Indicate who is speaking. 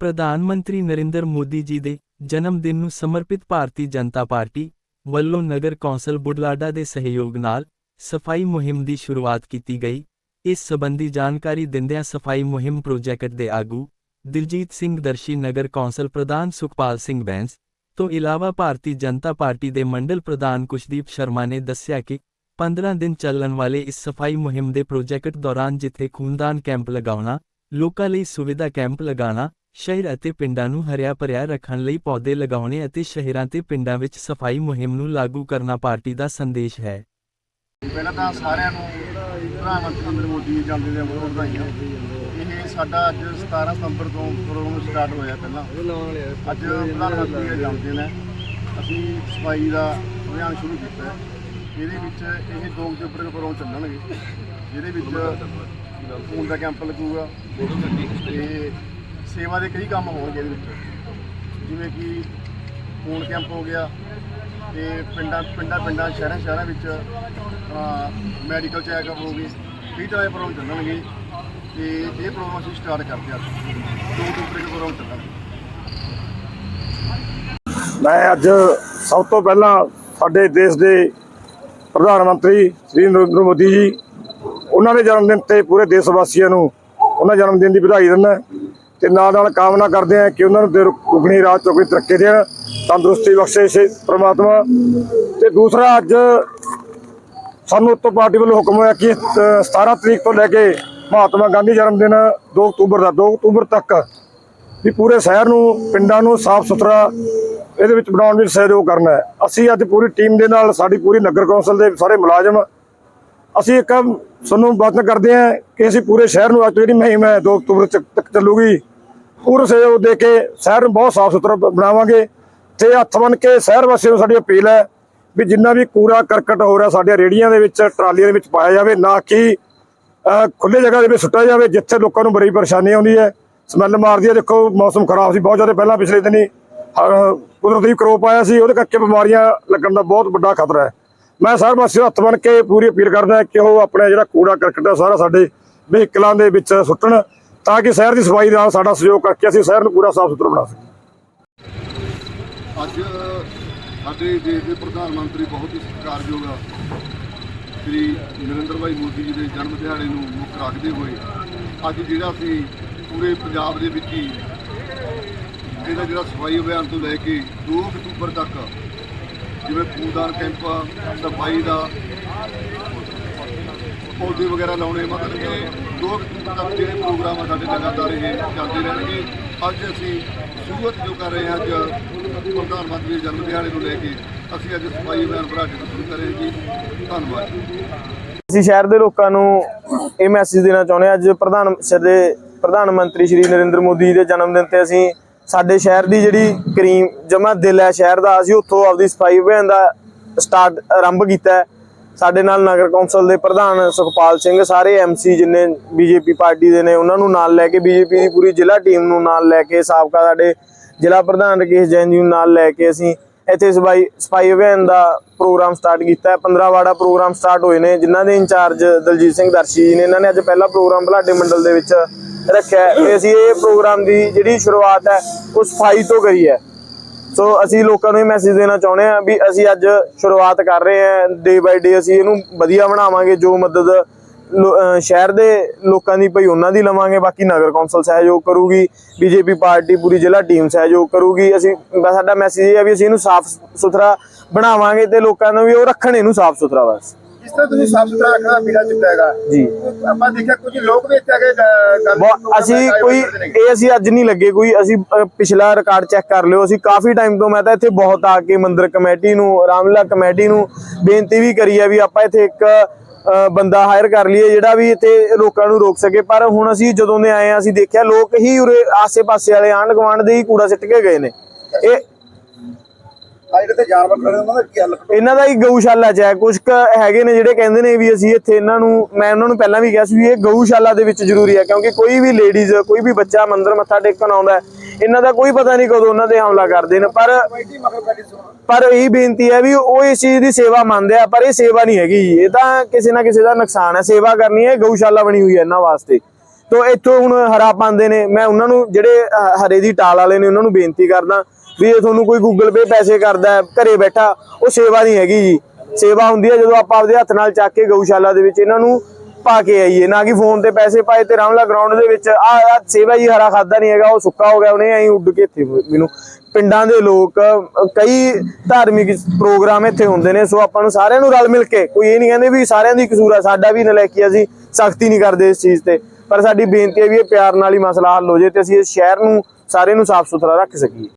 Speaker 1: ਪ੍ਰਧਾਨ ਮੰਤਰੀ ਨਰਿੰਦਰ ਮੋਦੀ ਜੀ ਦੇ ਜਨਮ ਦਿਨ ਨੂੰ ਸਮਰਪਿਤ ਭਾਰਤੀ ਜਨਤਾ ਪਾਰਟੀ ਵੱਲੋਂ ਨਗਰ ਕੌਂਸਲ ਬੁਢਲਾਡਾ ਦੇ ਸਹਿਯੋਗ ਨਾਲ ਸਫ਼ਾਈ ਮੁਹਿੰਮ ਦੀ ਸ਼ੁਰੂਆਤ ਕੀਤੀ ਗਈ। ਇਸ ਸਬੰਧੀ ਜਾਣਕਾਰੀ ਦਿੰਦਿਆਂ ਸਫ਼ਾਈ ਮੁਹਿੰਮ ਪ੍ਰੋਜੈਕਟ ਦੇ ਆਗੂ ਦਿਲਜੀਤ ਸਿੰਘ ਦਰਸ਼ੀ, ਨਗਰ ਕੌਂਸਲ ਪ੍ਰਧਾਨ ਸੁਖਪਾਲ ਸਿੰਘ ਬੈਂਸ ਤੋਂ ਇਲਾਵਾ ਭਾਰਤੀ ਜਨਤਾ ਪਾਰਟੀ ਦੇ ਮੰਡਲ ਪ੍ਰਧਾਨ ਕੁਸ਼ਦੀਪ ਸ਼ਰਮਾ ਨੇ ਦੱਸਿਆ ਕਿ 15 ਦਿਨ ਚੱਲਣ ਵਾਲੇ ਇਸ ਸਫ਼ਾਈ ਮੁਹਿੰਮ ਦੇ ਪ੍ਰੋਜੈਕਟ ਦੌਰਾਨ ਜਿੱਥੇ ਖੂਨਦਾਨ ਕੈਂਪ ਲਗਾਉਣਾ, ਲੋਕਾਂ ਲਈ ਸੁਵਿਧਾ ਕੈਂਪ ਲਗਾਉਣਾ ਸ਼ਹਿਰ ਅਤੇ ਪਿੰਡਾਂ ਨੂੰ ਹਰਿਆ ਭਰਿਆ ਰੱਖਣ ਲਈ ਪੌਦੇ ਲਗਾਉਣੇ ਅਤੇ ਸ਼ਹਿਰਾਂ ਤੇ ਪਿੰਡਾਂ ਵਿੱਚ ਸਫ਼ਾਈ ਮੁਹਿੰਮ ਨੂੰ ਲਾਗੂ ਕਰਨਾ ਪਾਰਟੀ ਦਾ ਸੰਦੇਸ਼ ਹੈ।
Speaker 2: ਪਹਿਲਾਂ ਤਾਂ ਸਾਰਿਆਂ ਨੂੰ ਪ੍ਰਧਾਨ ਮੰਤਰੀ ਨਰਿੰਦਰ ਮੋਦੀ ਜੀ ਜਨਮ ਦਿਨ ਬਹੁਤ ਵਧਾਈਆਂ। ਇਹ ਸਾਡਾ ਅੱਜ 17 ਸਤੰਬਰ ਤੋਂ ਪ੍ਰੋਗਰਾਮ ਸਟਾਰਟ ਹੋਇਆ ਪਹਿਲਾਂ। ਅੱਜ ਪ੍ਰਧਾਨ ਮੰਤਰੀ ਦਾ ਜਨਮ ਦਿਨ ਹੈ ਅਸੀਂ ਸਫ਼ਾਈ ਦਾ ਅਭਿਆਨ ਸ਼ੁਰੂ ਕੀਤਾ ਇਹਦੇ ਵਿੱਚ ਇਹ 2 ਅਕਤੂਬਰ ਨੂੰ ਪ੍ਰੋਗਰਾਮ ਚੱਲਣਗੇ। ਜਿਹਦੇ ਵਿੱਚ ਖੂਨ ਦਾ ਕੈਂਪ ਲੱਗੂਗਾ। ਤੇ ਸੇਵਾ ਦੇ ਕਈ ਕੰਮ ਹੋਣਗੇ ਇਹਦੇ ਵਿੱਚ। ਜਿਵੇਂ ਕਿ ਫੋਨ ਕੈਂਪ ਹੋ ਗਿਆ ਤੇ ਪਿੰਡਾਂ ਪਿੰਡਾਂ ਪਿੰਡਾਂ, ਸ਼ਹਿਰਾਂ ਸ਼ਹਿਰਾਂ ਵਿੱਚ ਮੈਡੀਕਲ ਚੈੱਕਅਪ ਹੋ ਗਏ ਕਈ ਤਰ੍ਹਾਂ ਦੇ ਪ੍ਰੋਗਰਾਮ ਚੱਲਣਗੇ। ਤੇ ਇਹ ਪ੍ਰੋਗਰਾਮ ਅਸੀਂ ਸਟਾਰਟ ਕਰਦੇ ਹਾਂ। ਦੋ ਦੂਸਰੇ ਦੇ ਪ੍ਰੋਗਰਾਮ ਚੱਲਣਗੇ।
Speaker 3: ਮੈਂ ਅੱਜ ਸਭ ਤੋਂ ਪਹਿਲਾਂ ਸਾਡੇ ਦੇਸ਼ ਦੇ ਪ੍ਰਧਾਨ ਮੰਤਰੀ ਸ੍ਰੀ ਨਰਿੰਦਰ ਮੋਦੀ ਜੀ, ਉਹਨਾਂ ਦੇ ਜਨਮ ਦਿਨ ਤੇ ਪੂਰੇ ਦੇਸ਼ ਵਾਸੀਆਂ ਨੂੰ ਉਹਨਾਂ ਜਨਮ ਦਿਨ ਦੀ ਵਧਾਈ ਦਿੰਦਾ। ਤੇ ਨਾਲ ਨਾਲ ਕਾਮਨਾ ਕਰਦੇ ਹਾਂ ਕਿ ਉਹਨਾਂ ਨੂੰ ਦਿਨ ਦੁਗਣੀ ਰਾਤ ਚੌਗਣੀ ਤਰੱਕੀ ਦੇਣ ਤੰਦਰੁਸਤੀ ਬਖਸ਼ੇ ਸੇ ਪ੍ਰਮਾਤਮਾ। ਤੇ ਦੂਸਰਾ ਅੱਜ ਸਾਨੂੰ ਉੱਤੋਂ ਪਾਰਟੀ ਵੱਲੋਂ ਹੁਕਮ ਹੋਇਆ ਕਿ ਅ, 17 ਤਰੀਕ ਤੋਂ ਲੈ ਕੇ ਮਹਾਤਮਾ ਗਾਂਧੀ ਜਨਮ ਦਿਨ 2 ਅਕਤੂਬਰ ਦਾ 2 ਅਕਤੂਬਰ ਤੱਕ ਵੀ ਪੂਰੇ ਸ਼ਹਿਰ ਨੂੰ ਪਿੰਡਾਂ ਨੂੰ ਸਾਫ਼ ਸੁਥਰਾ ਇਹਦੇ ਵਿੱਚ ਬਣਾਉਣ ਵਿੱਚ ਸਹਿਯੋਗ ਕਰਨਾ ਹੈ। ਅਸੀਂ ਅੱਜ ਪੂਰੀ ਟੀਮ ਦੇ ਨਾਲ ਸਾਡੀ ਪੂਰੀ ਨਗਰ ਕੌਂਸਲ ਦੇ ਸਾਰੇ ਮੁਲਾਜ਼ਮ ਅਸੀਂ ਇੱਕ ਸਾਨੂੰ ਵਚਨ ਕਰਦੇ ਹਾਂ ਕਿ ਅਸੀਂ ਪੂਰੇ ਸ਼ਹਿਰ ਨੂੰ ਅੱਜ ਜਿਹੜੀ ਮੁਹਿੰਮ ਹੈ 2 ਅਕਤੂਬਰ ਤੱਕ ਤੱਕ ਚੱਲੂਗੀ। ਪੂਰ ਸਹਿਯੋਗ ਦੇ ਕੇ ਸ਼ਹਿਰ ਨੂੰ ਬਹੁਤ ਸਾਫ਼ ਸੁਥਰਾ ਬਣਾਵਾਂਗੇ ਤੇ ਹੱਥ ਬਨ ਕੇ ਸ਼ਹਿਰ ਵਾਸੀਆਂ ਨੂੰ ਸਾਡੀ ਅਪੀਲ ਹੈ ਵੀ ਜਿੰਨਾ ਵੀ ਕੂੜਾ ਕਰਕਟ ਹੋ ਰਿਹਾ ਸਾਡੇ ਰੇੜੀਆਂ ਦੇ ਵਿੱਚ, ਟਰਾਲੀਆਂ ਦੇ ਵਿੱਚ ਪਾਇਆ ਜਾਵੇ, ਨਾ ਕਿ ਅਹ ਖੁੱਲੇ ਜਗ੍ਹਾ ਦੇ ਵਿੱਚ ਸੁੱਟਿਆ ਜਾਵੇ ਜਿੱਥੇ ਲੋਕਾਂ ਨੂੰ ਬੜੀ ਪਰੇਸ਼ਾਨੀ ਆਉਂਦੀ ਹੈ। ਸਮੈਲ ਮਾਰਦੀ ਹੈ, ਦੇਖੋ ਮੌਸਮ ਖਰਾਬ ਸੀ ਬਹੁਤ ਜ਼ਿਆਦਾ, ਪਹਿਲਾਂ ਪਿਛਲੇ ਦਿਨੀ ਅਹ ਕੁਦਰਤੀ ਕਰੋਪ ਆਇਆ ਸੀ, ਉਹਦੇ ਕਰਕੇ ਬਿਮਾਰੀਆਂ ਲੱਗਣ ਦਾ ਬਹੁਤ ਵੱਡਾ ਖਤਰਾ ਹੈ। ਮੈਂ ਸਾਰੇ ਪਾਸੇ ਹੱਥ ਬਨ ਕੇ ਪੂਰੀ ਅਪੀਲ ਕਰਦਾ ਕਿ ਉਹ ਆਪਣਾ ਜਿਹੜਾ ਕੂੜਾ ਕਰਕਟ ਹੈ, ਸਾਰਾ ਸਾਡੇ ਵਹੀਕਲਾਂ ਦੇ ਵਿੱਚ ਸੁੱਟਣ। ਤਾਂ ਕਿ ਸ਼ਹਿਰ ਦੀ ਸਫ਼ਾਈ ਨਾਲ ਸਾਡਾ ਸਹਿਯੋਗ ਕਰਕੇ ਅਸੀਂ ਸ਼ਹਿਰ ਨੂੰ ਪੂਰਾ ਸਾਫ਼ ਸੁਥਰਾ ਬਣਾ ਸਕੀਏ।
Speaker 2: ਅੱਜ ਸਾਡੇ ਦੇਸ਼ ਦੇ ਪ੍ਰਧਾਨ ਮੰਤਰੀ ਬਹੁਤ ਹੀ ਸਤਿਕਾਰਯੋਗ ਆ, ਸ੍ਰੀ ਨਰਿੰਦਰ ਭਾਈ ਮੋਦੀ ਜੀ ਦੇ ਜਨਮ ਦਿਹਾੜੇ ਨੂੰ ਮੁੱਖ ਰੱਖਦੇ ਹੋਏ, ਅੱਜ ਜਿਹੜਾ ਅਸੀਂ ਪੂਰੇ ਪੰਜਾਬ ਦੇ ਵਿੱਚ ਹੀ ਇਹਦਾ ਜਿਹੜਾ ਸਫ਼ਾਈ ਅਭਿਆਨ ਤੋਂ ਲੈ ਕੇ 2 ਅਕਤੂਬਰ ਤੱਕ ਜਿਵੇਂ ਖੂਨਦਾਨ ਕੈਂਪ ਸਫ਼ਾਈ ਦਾ ਪੌਦੇ ਵਗੈਰਾ ਲਾਉਣੇ, ਮਤਲਬ ਕਿ 2 ਤੱਕ ਜਿਹੜੇ ਪ੍ਰੋਗਰਾਮ ਆ ਸਾਡੇ ਲਗਾਤਾਰ ਇਹ ਚੱਲਦੇ ਰਹਿਣਗੇ। ਅੱਜ ਅਸੀਂ ਸ਼ੁਰੂਆਤ ਜੋ ਕਰ ਰਹੇ ਹਾਂ, ਅੱਜ ਪ੍ਰਧਾਨ ਮੰਤਰੀ ਦੇ ਜਨਮ ਦਿਹਾੜੇ ਨੂੰ ਲੈ ਕੇ ਅਸੀਂ ਅੱਜ ਸਫ਼ਾਈ ਅਭਿਆਨ ਬਰਾਡੇ ਤੋਂ ਸ਼ੁਰੂ ਕਰੇ ਜੀ। ਧੰਨਵਾਦ
Speaker 4: ਅਸੀਂ ਸ਼ਹਿਰ ਦੇ ਲੋਕਾਂ ਨੂੰ ਇਹ ਮੈਸੇਜ ਦੇਣਾ ਚਾਹੁੰਦੇ ਹਾਂ, ਅੱਜ ਪ੍ਰਧਾਨ ਸਾਡੇ ਪ੍ਰਧਾਨ ਮੰਤਰੀ ਸ਼੍ਰੀ ਨਰਿੰਦਰ ਮੋਦੀ ਜੀ ਦੇ ਜਨਮ ਦਿਨ ਤੇ ਅਸੀਂ ਸਾਡੇ ਸ਼ਹਿਰ ਦੀ ਜਿਹੜੀ ਕਰੀਮ ਜਮਾ ਦਿਲ ਹੈ ਸ਼ਹਿਰ ਦਾ, ਅਸੀਂ ਉੱਥੋਂ ਆਪਦੀ ਸਫ਼ਾਈ ਅਭਿਆਨ ਦਾ ਸਟਾਰਟ ਆਰੰਭ ਕੀਤਾ ਹੈ। ਸਾਡੇ ਨਾਲ ਨਗਰ ਕੌਂਸਲ ਦੇ ਪ੍ਰਧਾਨ ਸੁਖਪਾਲ ਸਿੰਘ, ਸਾਰੇ ਐਮਸੀ ਜਿੰਨੇ ਬੀਜੇਪੀ ਪਾਰਟੀ ਦੇ ਨੇ, ਉਹਨਾਂ ਨੂੰ ਨਾਲ ਲੈ ਕੇ ਬੀਜੇਪੀ ਦੀ ਪੂਰੀ ਜ਼ਿਲ੍ਹਾ ਟੀਮ ਨੂੰ ਨਾਲ ਲੈ ਕੇ, ਸਾਬਕਾ ਸਾਡੇ ਜ਼ਿਲ੍ਹਾ ਪ੍ਰਧਾਨ ਰਕੇਸ਼ ਜੈਨ ਜੀ ਨੂੰ ਨਾਲ ਲੈ ਕੇ ਅਸੀਂ ਇੱਥੇ ਸਫ਼ਾਈ ਸਫ਼ਾਈ ਅਭਿਆਨ ਦਾ ਪ੍ਰੋਗਰਾਮ ਸਟਾਰਟ ਕੀਤਾ ਹੈ। 15 ਵਾੜਾ ਪ੍ਰੋਗਰਾਮ ਸਟਾਰਟ ਹੋਏ ਨੇ, ਜਿਨ੍ਹਾਂ ਦੇ ਇੰਚਾਰਜ ਦਲਜੀਤ ਸਿੰਘ ਦਰਸ਼ੀ ਜੀ ਨੇ ਇਹਨਾਂ ਨੇ ਅੱਜ ਪਹਿਲਾ ਪ੍ਰੋਗਰਾਮ ਭਲਾਡੇ ਮੰਡਲ ਦੇ ਵਿੱਚ ਰੱਖਿਆ ਹੈ। ਅਸੀਂ ਇਹ ਪ੍ਰੋਗਰਾਮ ਦੀ ਜਿਹੜੀ ਸ਼ੁਰੂਆਤ ਹੈ, ਉਹ ਸਫ਼ਾਈ ਤੋਂ ਕਰੀ ਹੈ। ਸੋ ਅਸੀਂ ਲੋਕਾਂ ਨੂੰ ਇਹ ਮੈਸੇਜ ਦੇਣਾ ਚਾਹੁੰਦੇ ਹਾਂ ਵੀ ਅਸੀਂ ਅੱਜ ਸ਼ੁਰੂਆਤ ਕਰ ਰਹੇ ਹਾਂ ਡੇ ਬਾਈ ਡੇ ਅਸੀਂ ਇਹਨੂੰ ਵਧੀਆ ਬਣਾਵਾਂਗੇ, ਜੋ ਮਦਦ ਲੋ- ਸ਼ਹਿਰ ਦੇ ਲੋਕਾਂ ਦੀ ਭਈ ਉਹਨਾਂ ਦੀ ਲਵਾਂਗੇ, ਬਾਕੀ ਨਗਰ ਕੌਂਸਲ ਸਹਿਯੋਗ ਕਰੂਗੀ, ਬੀਜੇਪੀ ਪਾਰਟੀ, ਪੂਰੀ ਜ਼ਿਲ੍ਹਾ ਟੀਮ ਸਹਿਯੋਗ ਕਰੂਗੀ, ਅਸੀਂ ਸਾਡਾ ਮੈਸੇਜ ਇਹ ਹੈ ਵੀ ਅਸੀਂ ਇਹਨੂੰ ਸਾਫ਼ ਸੁਥਰਾ ਬਣਾਵਾਂਗੇ ਤੇ ਲੋਕਾਂ ਨੂੰ ਵੀ ਉਹ ਰੱਖਣ, ਇਹਨੂੰ ਸਾਫ਼ ਸੁਥਰਾ ਬਸ।
Speaker 2: ਇਸ ਤਰ੍ਹਾਂ ਤੁਸੀਂ ਸਾਫ਼ ਸੁਥਰਾ ਰੱਖਣਾ ਪੀਣਾ ਚੁੱਕਾ ਹੈਗਾ
Speaker 4: ਜੀ।
Speaker 2: ਆਪਾਂ ਦੇਖਿਆ ਕੁਝ ਲੋਕ ਵੀ ਇੱਥੇ ਆ ਕੇ ਗੱਲ
Speaker 4: ਬਹੁਤ- ਅਸੀਂ ਕੋਈ ਇਹ ਅਸੀਂ ਅੱਜ ਨਹੀਂ ਲੱਗੇ ਕੋਈ ਅਸੀਂ ਅ, ਪਿਛਲਾ ਰਿਕਾਰਡ ਚੈੱਕ ਕਰ ਲਿਓ। ਅਸੀਂ ਕਾਫੀ ਟਾਈਮ ਤੋਂ ਮੈਂ ਤਾਂ ਇੱਥੇ ਬਹੁਤ ਆ ਕੇ ਮੰਦਿਰ ਕਮੇਟੀ ਨੂੰ ਰਾਮਲੀਲਾ ਕਮੇਟੀ ਨੂੰ ਬੇਨਤੀ ਵੀ ਕਰੀ ਵੀ ਆਪਾਂ ਇੱਥੇ ਇੱਕ ਬੰਦਾ ਹਾਇਰ ਕਰ ਲਈਏ ਜਿਹੜਾ ਵੀ ਇੱਥੇ ਲੋਕਾਂ ਨੂੰ ਰੋਕ ਸਕੇ। ਪਰ ਹੁਣ ਅਸੀਂ ਜਦੋਂ ਦੇ ਆਏ ਆ ਅਸੀਂ ਦੇਖਿਆ ਲੋਕ ਹੀ ਉਰੇ ਆਸੇ-ਪਾਸੇ ਵਾਲੇ ਆਂਢ ਗੁਆਂਢ ਦੇ ਹੀ ਕੂੜਾ ਸਿੱਟ ਕੇ ਗਏ ਨੇ। ਇਹ
Speaker 2: ਆ ਜਿਹੜੇ ਤੇ ਜਾਨਵਰ ਖੜੇ ਉਹਨਾਂ ਦਾ ਕੀ ਹੱਲ
Speaker 4: ਇਹਨਾਂ ਦਾ ਹੀ ਗਊਸ਼ਾਲਾ ਚ ਹੈ। ਕੁਝ ਕੁ ਹੈਗੇ ਨੇ ਜਿਹੜੇ ਕਹਿੰਦੇ ਨੇ ਵੀ ਅਸੀਂ ਇੱਥੇ ਇਹਨਾਂ ਨੂੰ ਮੈਂ ਉਹਨਾਂ ਨੂੰ ਪਹਿਲਾਂ ਵੀ ਕਿਹਾ ਸੀ ਵੀ ਇਹ ਗਊਸ਼ਾਲਾ ਦੇ ਵਿੱਚ ਜ਼ਰੂਰੀ ਹੈ ਕਿਉਂਕਿ ਕੋਈ ਵੀ ਲੇਡੀਜ਼ ਕੋਈ ਵੀ ਬੱਚਾ ਮੰਦਰ ਮੱਥਾ ਟੇਕਣ ਆਉਂਦਾ ਹੈ ਇਹਨਾਂ ਦਾ ਕੋਈ ਪਤਾ ਨਹੀਂ ਕਦੋਂ ਉਹਨਾਂ ਤੇ ਹਮਲਾ ਕਰਦੇ ਨੇ ਪਰ ਪਰ ਇਹੀ ਬੇਨਤੀ ਹੈ ਵੀ ਉਹ ਇਸ ਚੀਜ਼ ਦੀ ਸੇਵਾ ਮੰਨਦੇ ਆ ਪਰ ਇਹ ਸੇਵਾ ਨਹੀਂ ਹੈਗੀ ਇਹ ਤਾਂ ਕਿਸੇ ਨਾ ਕਿਸੇ ਦਾ ਨੁਕਸਾਨ ਹੈ। ਸੇਵਾ ਕਰਨੀ ਹੈ ਗਊਸ਼ਾਲਾ ਬਣੀ ਹੋਈ ਹੈ ਇਹਨਾਂ ਵਾਸਤੇ। ਤੋ ਇੱਥੋਂ ਹੁਣ ਹਰਾ ਪਾਉਂਦੇ ਨੇ। ਮੈਂ ਉਹਨਾਂ ਨੂੰ ਜਿਹੜੇ ਹਰੇ ਦੀ ਟਾਲ ਵਾਲੇ ਨੇ ਉਹਨਾਂ ਨੂੰ ਬੇਨਤੀ ਕਰਦਾ ਵੀ ਜੇ ਤੁਹਾਨੂੰ ਕੋਈ ਗੂਗਲ ਪੇ ਪੈਸੇ ਕਰਦਾ ਘਰੇ ਬੈਠਾ, ਉਹ ਸੇਵਾ ਨਹੀਂ ਹੈਗੀ ਜੀ। ਸੇਵਾ ਹੁੰਦੀ ਹੈ ਜਦੋਂ ਆਪਾਂ ਆਪਦੇ ਹੱਥ ਨਾਲ ਚੱਕ ਕੇ ਗਊਸ਼ਾਲਾ ਦੇ ਵਿੱਚ ਇਹਨਾਂ ਨੂੰ ਪਾ ਕੇ ਆਈਏ, ਨਾ ਕਿ ਫੋਨ ਤੇ ਪੈਸੇ ਪਾਏ ਤੇ ਰਾਮਲਾ ਗਰਾਊਂਡ ਦੇ ਵਿੱਚ, ਆ ਸੇਵਾ ਹੀ ਹਰਾ ਖਾਦਾ ਨਹੀਂ ਹੈਗਾ, ਉਹ ਸੁੱਕਾ ਹੋ ਗਿਆ, ਉਹਨੇ ਐਂ ਉੱਡ ਕੇ ਇੱਥੇ ਮੈਨੂੰ, ਪਿੰਡਾਂ ਦੇ ਲੋਕ ਕਈ ਧਾਰਮਿਕ ਪ੍ਰੋਗਰਾਮ ਇੱਥੇ ਹੁੰਦੇ ਨੇ, ਸੋ ਆਪਾਂ ਨੂੰ ਸਾਰਿਆਂ ਨੂੰ ਰਲ ਮਿਲ ਕੇ, ਕੋਈ ਇਹ ਨਹੀਂ ਕਹਿੰਦੇ ਵੀ ਸਾਰਿਆਂ ਦੀ ਕਸੂਰ ਆ, ਸਾਡਾ ਵੀ ਨਲਾਇਕੀ ਅਸੀਂ ਸਖਤੀ ਨਹੀਂ ਕਰਦੇ ਇਸ ਚੀਜ਼ ਤੇ। ਪਰ ਸਾਡੀ ਬੇਨਤੀ ਹੈ ਵੀ ਇਹ ਪਿਆਰ ਨਾਲ ਹੀ ਮਸਲਾ ਹੱਲ ਹੋ ਜੇ ਤੇ ਅਸੀਂ ਇਸ ਸ਼ਹਿਰ ਨੂੰ ਸਾਰੇ ਨੂੰ ਸਾਫ਼ ਸੁਥਰਾ ਰੱਖ ਸਕੀਏ।